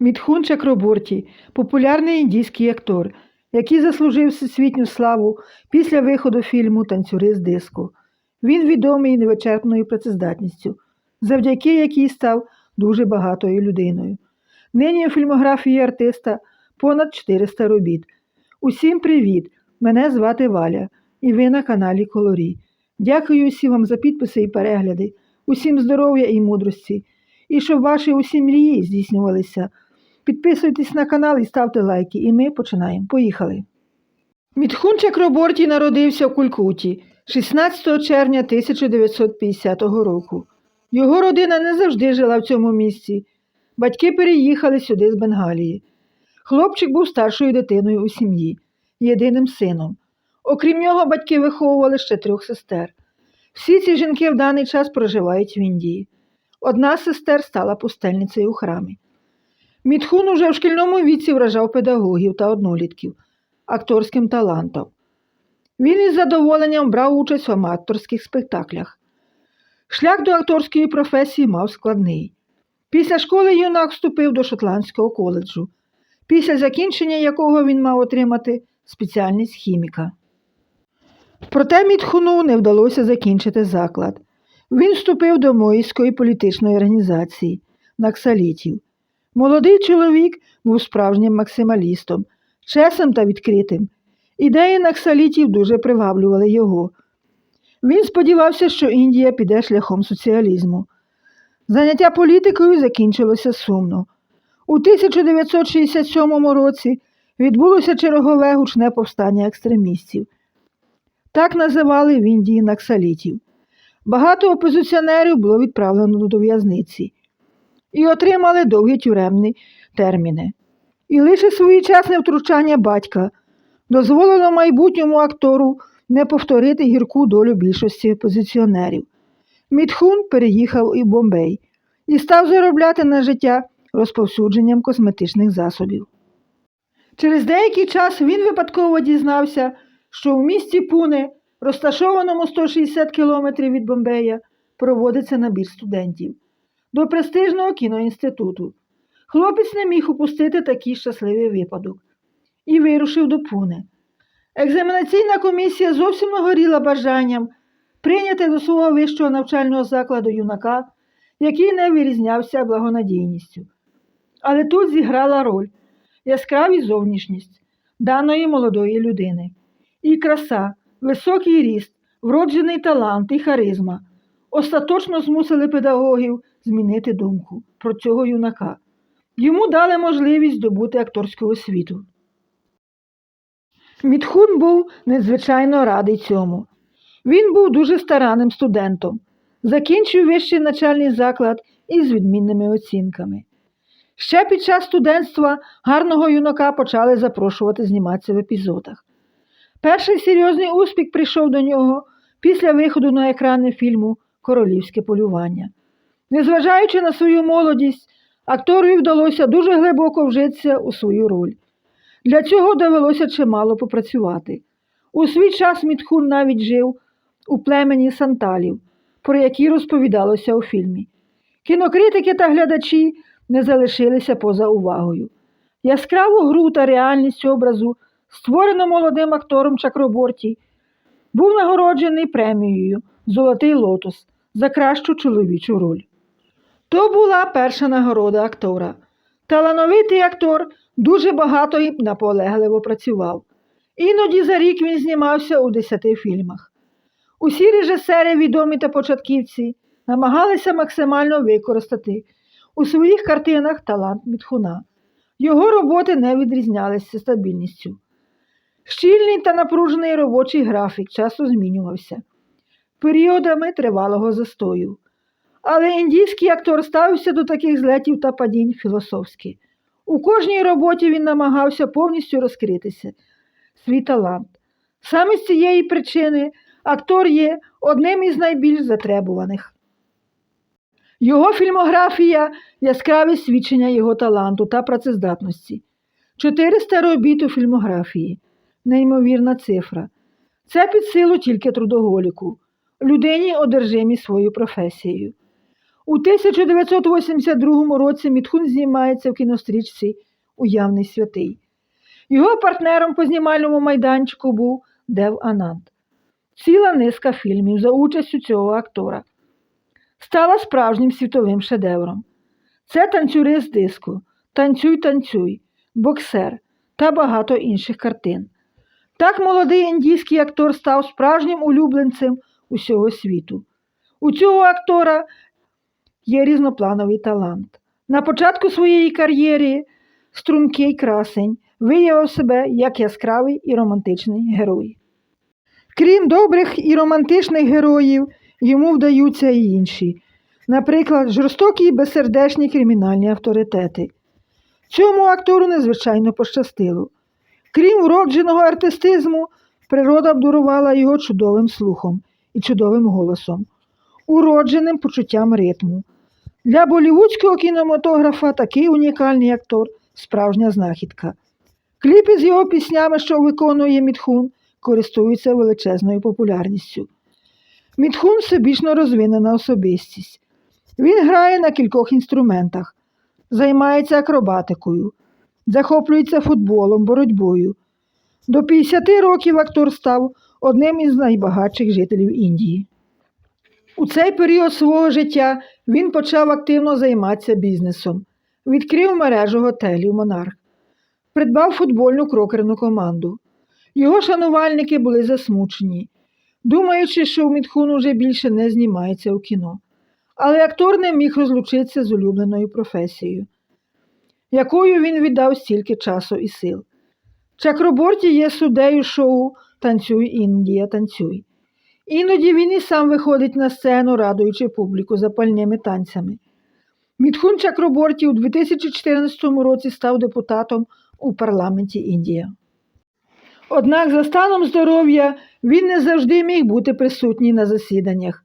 Мітхун Чакраборті – популярний індійський актор, який заслужив всесвітню славу після виходу фільму Танцюрист диско. Він відомий невичерпною працездатністю, завдяки якій став дуже багатою людиною. Нині у фільмографії артиста понад 400 робіт. Усім привіт! Мене звати Валя, і ви на каналі Колорі. Дякую усім вам за підписи і перегляди, усім здоров'я і мудрості, і щоб ваші усі мрії здійснювалися. Підписуйтесь на канал і ставте лайки, і ми починаємо. Поїхали. Мітхун Чакраборті народився в Кулькуті 16 червня 1950 року. Його родина не завжди жила в цьому місці. Батьки переїхали сюди з Бенгалії. Хлопчик був старшою дитиною у сім'ї, єдиним сином. Окрім нього, батьки виховували ще трьох сестер. Всі ці жінки в даний час проживають в Індії. Одна з сестер стала пустельницею у храмі. Мітхун уже в шкільному віці вражав педагогів та однолітків акторським талантом. Він із задоволенням брав участь в аматорських спектаклях. Шлях до акторської професії мав складний. Після школи юнак вступив до Шотландського коледжу, після закінчення якого він мав отримати спеціальність хіміка. Проте Мітхуну не вдалося закінчити заклад. Він вступив до Моїської політичної організації Наксалітів. Молодий чоловік був справжнім максималістом, чесним та відкритим. Ідеї Наксалітів дуже приваблювали його. Він сподівався, що Індія піде шляхом соціалізму. Заняття політикою закінчилося сумно. У 1967 році відбулося чергове гучне повстання екстремістів. Так називали в Індії наксалітів. Багато опозиціонерів було відправлено до в'язниці і отримали довгі тюремні терміни. І лише своєчасне втручання батька дозволило майбутньому актору не повторити гірку долю більшості опозиціонерів. Мітхун переїхав і в Бомбей і став заробляти на життя розповсюдженням косметичних засобів. Через деякий час він випадково дізнався, що у місті Пуне, розташованому 160 кілометрів від Бомбея, проводиться набір студентів до престижного кіноінституту. Хлопець не міг упустити такий щасливий випадок і вирушив до Пуне. Екзаменаційна комісія зовсім не горіла бажанням прийняти до свого вищого навчального закладу юнака, який не вирізнявся благонадійністю. Але тут зіграла роль яскравість зовнішність даної молодої людини. І краса, високий ріст, вроджений талант і харизма остаточно змусили педагогів змінити думку про цього юнака. Йому дали можливість здобути акторську освіту. Мітхун був надзвичайно радий цьому. Він був дуже старанним студентом, закінчив вищий начальний заклад із відмінними оцінками. Ще під час студентства гарного юнака почали запрошувати зніматися в епізодах. Перший серйозний успіх прийшов до нього після виходу на екрани фільму Королівське полювання. Незважаючи на свою молодість, акторові вдалося дуже глибоко вжитися у свою роль. Для цього довелося чимало попрацювати. У свій час Мітхун навіть жив у племені санталів, про які розповідалося у фільмі. Кінокритики та глядачі не залишилися поза увагою. Яскраву гру та реальність образу, створену молодим актором Чакроборті, був нагороджений премією Золотий лотос за кращу чоловічу роль. То була перша нагорода актора. Талановитий актор дуже багато і наполегливо працював. Іноді за рік він знімався у десяти фільмах. Усі режисери, відомі та початківці, намагалися максимально використати у своїх картинах талант Мітхуна. Його роботи не відрізнялися стабільністю. Щільний та напружений робочий графік часто змінювався періодами тривалого застою. Але індійський актор ставився до таких злетів та падінь філософськи. У кожній роботі він намагався повністю розкритися, свій талант. Саме з цієї причини актор є одним із найбільш затребуваних. Його фільмографія яскраві свідчення його таланту та працездатності. 400 робіт у фільмографії неймовірна цифра. Це під силу тільки трудоголіку, людині одержимі своєю професією. У 1982 році Мітхун знімається в кінострічці Уявний святий. Його партнером по знімальному майданчику був Дев Ананд. Ціла низка фільмів за участю цього актора стала справжнім світовим шедевром. Це танцюрист диску, танцюй, танцюй, боксер та багато інших картин. Так молодий індійський актор став справжнім улюбленцем усього світу. У цього актора є різноплановий талант. На початку своєї кар'єри стрункий красень виявив себе як яскравий і романтичний герой. Крім добрих і романтичних героїв, йому вдаються і інші, наприклад, жорстокі і безсердечні кримінальні авторитети. Цьому актору незвичайно пощастило. Крім вродженого артистизму, природа обдарувала його чудовим слухом і чудовим голосом, уродженим почуттям ритму. Для болівудського кінематографа такий унікальний актор справжня знахідка. Кліпи з його піснями, що виконує Мітхун, користуються величезною популярністю. Мітхун всебічно розвинена особистість. Він грає на кількох інструментах, займається акробатикою, захоплюється футболом, боротьбою. До 50 років актор став одним із найбагатших жителів Індії. У цей період свого життя він почав активно займатися бізнесом, відкрив мережу готелів Монарх, придбав футбольну крокерну команду. Його шанувальники були засмучені, думаючи, що Мітхун уже більше не знімається у кіно. Але актор не міг розлучитися з улюбленою професією, якою він віддав стільки часу і сил. Чакроборті є суддею шоу Танцюй Індія, танцюй. Іноді він і сам виходить на сцену, радуючи публіку запальними танцями. Мітхун Чакроборті у 2014 році став депутатом у парламенті Індії. Однак за станом здоров'я він не завжди міг бути присутній на засіданнях.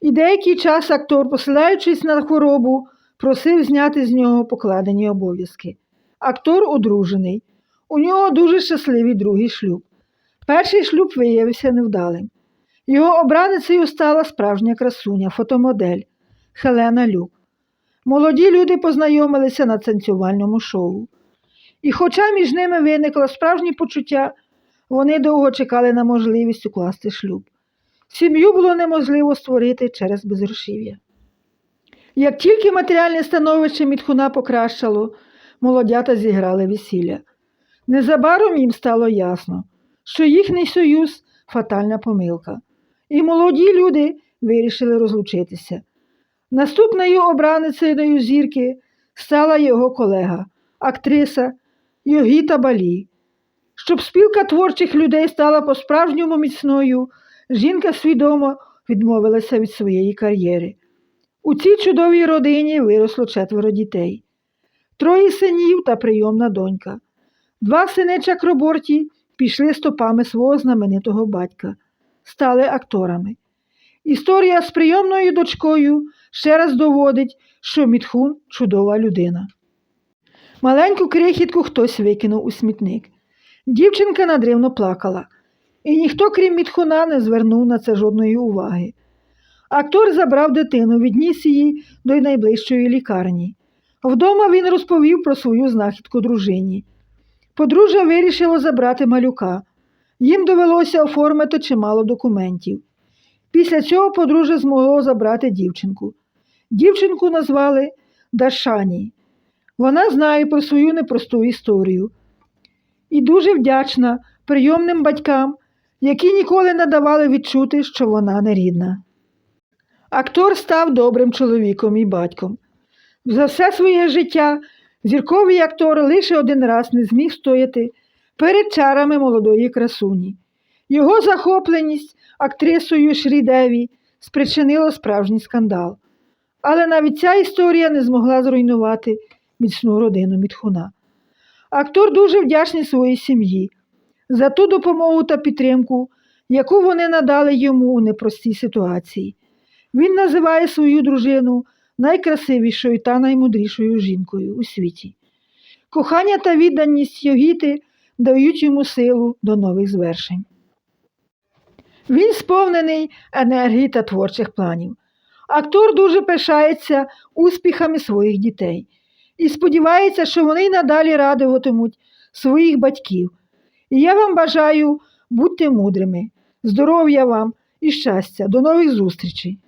І деякий час актор, посилаючись на хворобу, просив зняти з нього покладені обов'язки. Актор одружений. У нього дуже щасливий другий шлюб. Перший шлюб виявився невдалим. Його обраницею стала справжня красуня, фотомодель Хелена Люк. Молоді люди познайомилися на танцювальному шоу. І хоча між ними виникло справжнє почуття, вони довго чекали на можливість укласти шлюб. Сім'ю було неможливо створити через безгрошів'я. Як тільки матеріальне становище Мітхуна покращало, молодята зіграли весілля. Незабаром їм стало ясно, що їхній союз фатальна помилка, і молоді люди вирішили розлучитися. Наступною обраницею зірки стала його колега, актриса Йогіта Балі. Щоб спілка творчих людей стала по-справжньому міцною, жінка свідомо відмовилася від своєї кар'єри. У цій чудовій родині виросло четверо дітей, троє синів та прийомна донька. Два сини Чакроборті пішли стопами свого знаменитого батька, стали акторами. Історія з прийомною дочкою ще раз доводить, що Мітхун чудова людина. Маленьку крихітку хтось викинув у смітник. Дівчинка надривно плакала, і ніхто, крім Мітхуна, не звернув на це жодної уваги. Актор забрав дитину, відніс її до найближчої лікарні. Вдома він розповів про свою знахідку дружині. Подружжя вирішило забрати малюка. Їм довелося оформити чимало документів. Після цього подружжя змогло забрати дівчинку. Дівчинку назвали Дашані. Вона знає про свою непросту історію і дуже вдячна прийомним батькам, які ніколи не давали відчути, що вона не рідна. Актор став добрим чоловіком і батьком. За все своє життя зірковий актор лише один раз не зміг стояти перед чарами молодої красуні. Його захопленість актрисою Шрідеві спричинило справжній скандал. Але навіть ця історія не змогла зруйнувати міцну родину Мітхуна. Актор дуже вдячний своїй сім'ї за ту допомогу та підтримку, яку вони надали йому у непростій ситуації. Він називає свою дружину найкрасивішою та наймудрішою жінкою у світі. Кохання та відданість Йогіти дають йому силу до нових звершень. Він сповнений енергії та творчих планів. Актор дуже пишається успіхами своїх дітей і сподівається, що вони й надалі радуватимуть своїх батьків. І я вам бажаю бути мудрими, здоров'я вам і щастя. До нових зустрічей!